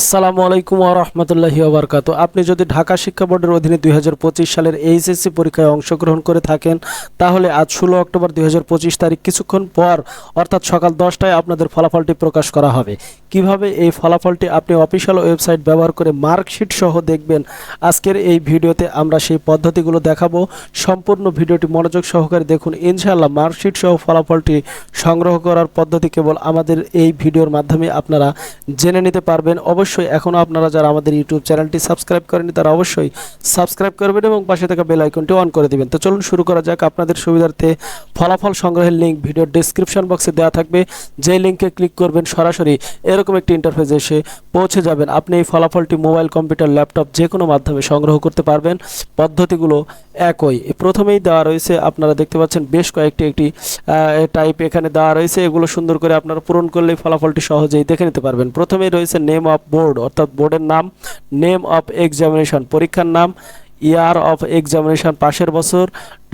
আসসালামু আলাইকুম রহমতুল্লাহি ওবরকাত আপনি যদি ঢাকা শিক্ষা বোর্ডের অধীনে দুই হাজার পঁচিশ সালের এইচএসসি পরীক্ষায় অংশগ্রহণ করে থাকেন, তাহলে আজ ষোলো অক্টোবর দুই হাজার পঁচিশ তারিখ কিছুক্ষণ পর, অর্থাৎ সকাল দশটায় আপনাদের ফলাফলটি প্রকাশ করা হবে। কীভাবে এই ফলাফলটি আপনি অফিসিয়াল ওয়েবসাইট ব্যবহার করে মার্কশিট সহ দেখবেন, আজকের এই ভিডিওতে আমরা সেই পদ্ধতিগুলো দেখাবো। সম্পূর্ণ ভিডিওটি মনোযোগ সহকারে দেখুন। ইনশাআল্লাহ মার্কশিট সহ ফলাফলটি সংগ্রহ করার পদ্ধতি কেবল আমাদের এই ভিডিওর মাধ্যমে আপনারা জেনে নিতে পারবেন। অবশ্যই এখনও আপনারা যারা আমাদের ইউটিউব চ্যানেলটি সাবস্ক্রাইব করেনি তারা অবশ্যই সাবস্ক্রাইব করবেন এবং পাশে থাকা বেল আইকনটি অন করে দিবেন। তো চলুন শুরু করা যাক। আপনাদের সুবিধার্থে ফলাফল সংগ্রহের লিঙ্ক ভিডিওর ডেসক্রিপশন বক্সে দেওয়া থাকবে। যে লিঙ্কে ক্লিক করবেন সরাসরি এরকম একটি ইন্টারফেসে এসে পৌঁছে যাবেন। আপনি এই ফলাফলটি মোবাইল কম্পিউটার ল্যাপটপ যে কোনো মাধ্যমে সংগ্রহ করতে পারবেন। পদ্ধতিগুলো একই। প্রথমেই দেওয়া রয়েছে, আপনারা দেখতে পাচ্ছেন বেশ কয়েকটি একটি টাইপ এখানে দেওয়া রয়েছে। এগুলো সুন্দর করে আপনারা পূরণ করলেই ফলাফলটি সহজেই দেখে নিতে পারবেন। প্রথমেই রয়েছে নেম অফ বোর্ড অর্থাৎ বোর্ডের নাম নেম অফ এক্সামিনেশন পরীক্ষার নাম ইয়ার অফ এক্সামিনেশন পাশের বছর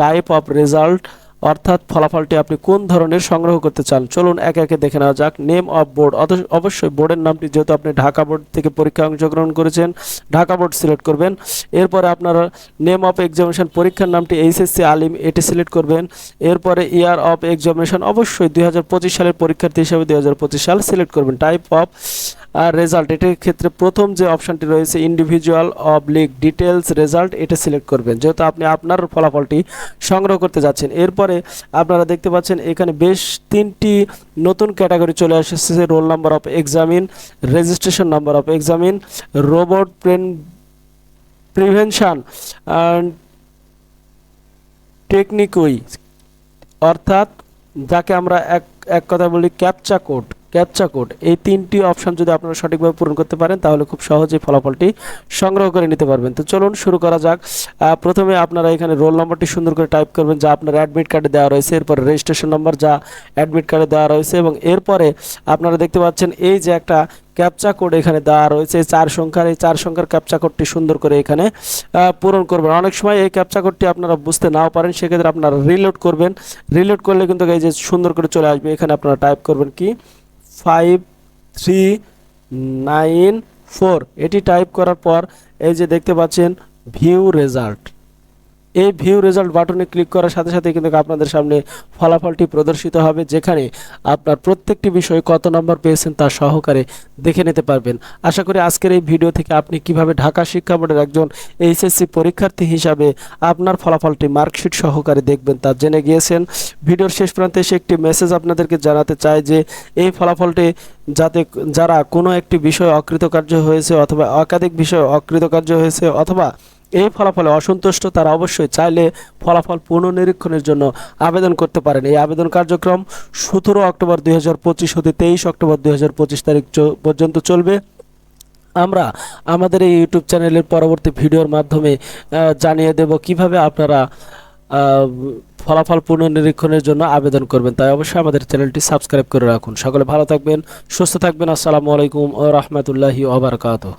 টাইপ অফ রেজাল্ট অর্থাৎ ফলাফলটি আপনি কোন ধরনের সংগ্রহ করতে চান। চলুন একে একে দেখে নেওয়া যাক নেম অফ বোর্ড অবশ্যই বোর্ডের নামটি যেহেতু আপনি ঢাকা বোর্ড থেকে পরীক্ষায় অংশগ্রহণ করেছেন, ঢাকা বোর্ড সিলেক্ট করবেন। এরপরে আপনারা নেম অফ এক্সামিনেশন পরীক্ষার নামটি এইচএসসি আলিম এটি সিলেক্ট করবেন। এরপরে ইয়ার অফ এক্সামিনেশন অবশ্যই দুই হাজার পঁচিশ সালের পরীক্ষার্থী হিসাবে দুই হাজার পঁচিশ সাল সিলেক্ট করবেন। টাইপ অফ রেজাল্ট এটির ক্ষেত্রে প্রথম যে অপশানটি রয়েছে ইন্ডিভিজুয়াল অবলিক ডিটেলস রেজাল্ট এটা সিলেক্ট করবেন। যেহেতু আপনি আপনার ফলাফলটি সংগ্রহ করতে যাচ্ছেন। এরপরে আপনারা দেখতে পাচ্ছেন, এখানে বেশ তিনটি নতুন ক্যাটাগরি চলে এসেছে roll number of examinee registration number of examinee robot প্রেন prevention technique অর্থাৎ যাকে আমরা এক এক কথা বলি ক্যাপচা কোড ক্যাপচা কোড এই তিনটি অপশন যদি আপনারা সঠিকভাবে পূরণ করতে পারেন, তাহলে খুব সহজেই ফলাফলটি সংগ্রহ করে নিতে পারবেন। তো চলুন শুরু করা যাক। প্রথমে আপনারা এখানে রোল নম্বরটি সুন্দর করে টাইপ করবেন, যা আপনার অ্যাডমিট কার্ডে দেওয়া রয়েছে, এরপরে রেজিস্ট্রেশন নম্বর যা অ্যাডমিট কার্ডে দেওয়া রয়েছে, এবং এরপরে আপনারা দেখতে পাচ্ছেন এই যে একটা ক্যাপচা কোড এখানে দেওয়া রয়েছে চার সংখ্যার, এই চার সংখ্যার ক্যাপচা কোডটি সুন্দর করে এখানে পূরণ করবেন। অনেক সময় এই ক্যাপচা কোডটি আপনারা বুঝতে নাও পারেন, সেক্ষেত্রে আপনারা রিলোড করবেন। রিলোড করলে কিন্তু এই যে সুন্দর করে চলে আসবে, এখানে আপনারা টাইপ করবেন কি? ফাইভ থ্রি নাইন ফোর এটি টাইপ করার পর এই যে দেখতে পাচ্ছেন ভিউ রেজাল্ট এই ভিউ রেজাল্ট বাটনে ক্লিক করার সাথে সাথে কিন্তু আপনাদের সামনে ফলাফলটি প্রদর্শিত হবে, যেখানে আপনার প্রত্যেকটি বিষয়ে কত নম্বর পেয়েছেন তা সহকারে দেখে নিতে পারবেন। আশা করি আজকের এই ভিডিও থেকে আপনি কীভাবে ঢাকা শিক্ষা বোর্ডের একজন এইচএসসি পরীক্ষার্থী হিসাবে আপনার ফলাফলটি মার্কশিট সহকারে দেখবেন তা জেনে গিয়েছেন। ভিডিওর শেষ প্রান্তে এসে একটি মেসেজ আপনাদেরকে জানাতে চাই যে, এই ফলাফলটি যাতে যারা কোনো একটি বিষয় অকৃতকার্য হয়েছে অথবা একাধিক বিষয় অকৃতকার্য হয়েছে অথবা এই ফলাফলে অসন্তুষ্ট তারা অবশ্যই চাইলে ফলাফল পুনর্নিরীক্ষণের জন্য আবেদন করতে পারেন। এই আবেদন কার্যক্রম সতেরো অক্টোবর দুই হাজার পঁচিশ হতে তেইশ অক্টোবর দুই হাজার পঁচিশ তারিখ পর্যন্ত চলবে। আমরা আমাদের এই ইউটিউব চ্যানেলের পরবর্তী ভিডিওর মাধ্যমে জানিয়ে দেব কীভাবে আপনারা ফলাফল পুনর্নিরীক্ষণের জন্য আবেদন করবেন। তাই অবশ্যই আমাদের চ্যানেলটি সাবস্ক্রাইব করে রাখুন। সকলে ভালো থাকবেন, সুস্থ থাকবেন। আসসালামু আলাইকুম ও রহমতুল্লাহি ওবরাকাতুহ